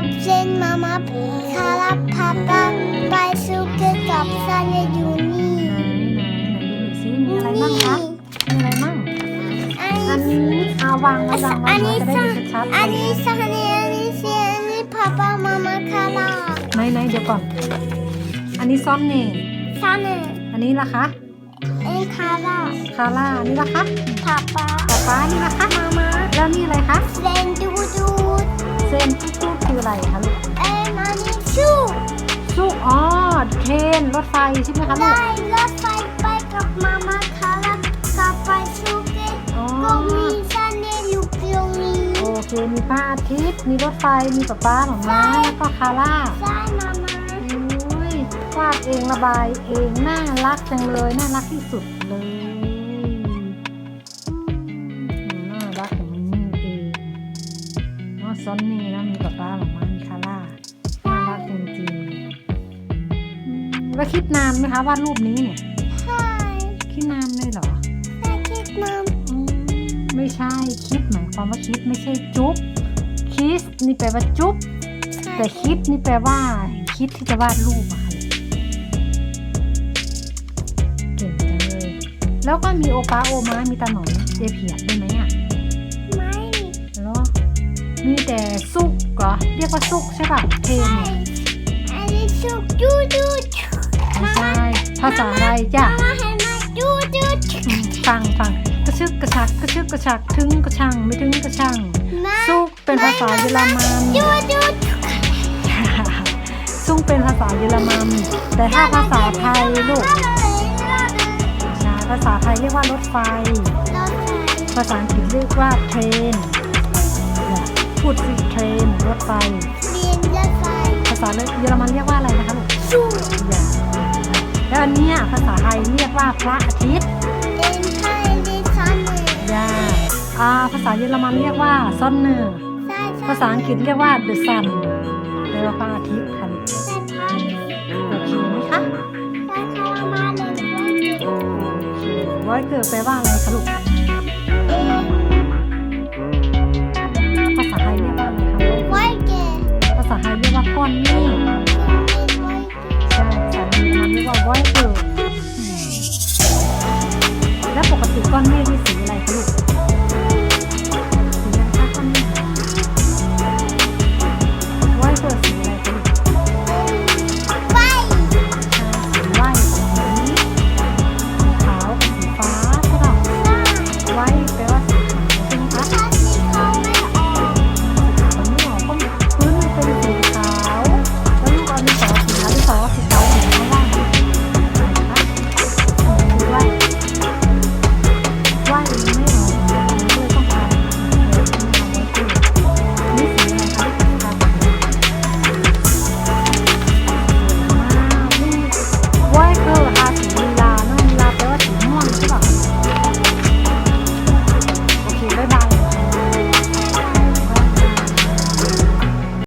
ับเซนมามาคาราพาปาไปสุเกะกับซันอยู่นี่นี่มีอะไรบ้างคะมีอะไรบ้างอันนี้เอาวางไว้วางไว้อันนี้จะได้ดูชัดๆอันนี้ซันอันนี้อันนี้เซนอันนี้พาปามามาคาราไหนไหนเดี๋ยวก่อน อันนี้ซ้อนเน่ซันอันนี้ล่ะคะเอ็นคาราคาร่าอันนี้ล่ะคะพาปาป๊าป๊านี่ล่ะคะ มามาแล้วนี่อะไรคะเซนดูดูเซนตุ๊กตุ๊ก คืออะไรคะลูกเอ็นอันนี้ชูสุอ๋อเทรนรถไฟใช่ไหมคะลูได้ก รถไฟไปกับมามาคารากับไปสุเกะอ๋อ ก็มีซันอยู่ตรงนี้โอเคมีพระอาทิตย์มีรถไฟมีป๊าป๊าหมอม้าแล้วก็คาร่าใช่มามาอุ้ยวาดเองระบายเองน่ารักจังเลยน่ารักที่สุดเลย เนาะซอนนี่นะมีป๊าป๊าหมอม้ามีคาร่าน่ารักจริงๆอืมแล้วคิดนานไหมคะวาดรูปนี้เนี่ยใช่คิดนานเลยเหรอแม่คิดมาอืมไม่ใช่คิดหมายความว่าคิดไม่ใช่จุ๊บคิสนี่แปลว่าจุ๊บแต่คิดนี่แปลว่า คิดที่จะวาดรูปอะค่ะเก่งจังเลยแล้วก็มีโอป้าโอม้ามีตาหนอนเจเพียดด้วยไหมอะไม่ ซุกเหรอ เรียกว่าซุกใช่ป่ะเทนใช่เนี่ยอันนี้ชุกดูดูไม่ใช่ภาษาอะไรจ้ะมาให้มาดูดูอืมฟังฟังกระชึกกระชักกระชึกกระชักถึงกระชังไม่ถึงกระชังมาซุกเป็นภาษาเยอรมันดูดูซุกเป็นภาษาเยอรมันแต่ถ้าภาษาไทยลูกใช่ภาษาไทยเรียกว่ารถไฟ ภาษาอังกฤษเรียกว่าเทรนเนี่ยพู ดสิเทรนรถไฟ เรียนรถไฟภาษาเยอรมันเรียกว่าอะไรนะคะลูกสู้อย่าแล้วอันเนี้ยภาษาไทยเรียกว่าพระอาทิตย์เรียนไทยเรียนซันเลยอย่าอ่าภาษาเยอรมันเรียกว่าซอนเนอร์ใช่ภาษาอังกฤษเรียกว่า the sun แปลว่าพระอาทิตย์ค่ะใช่พันโอเคไหมคะใช่คารามาเลยด้วยโอเคร้อยเกิดแปลว่าอะไรคะลูก ก้อนนี่ใช่สาษาเยอรมันเรียกว่า voice แล้วปกติก้อนเมฆที่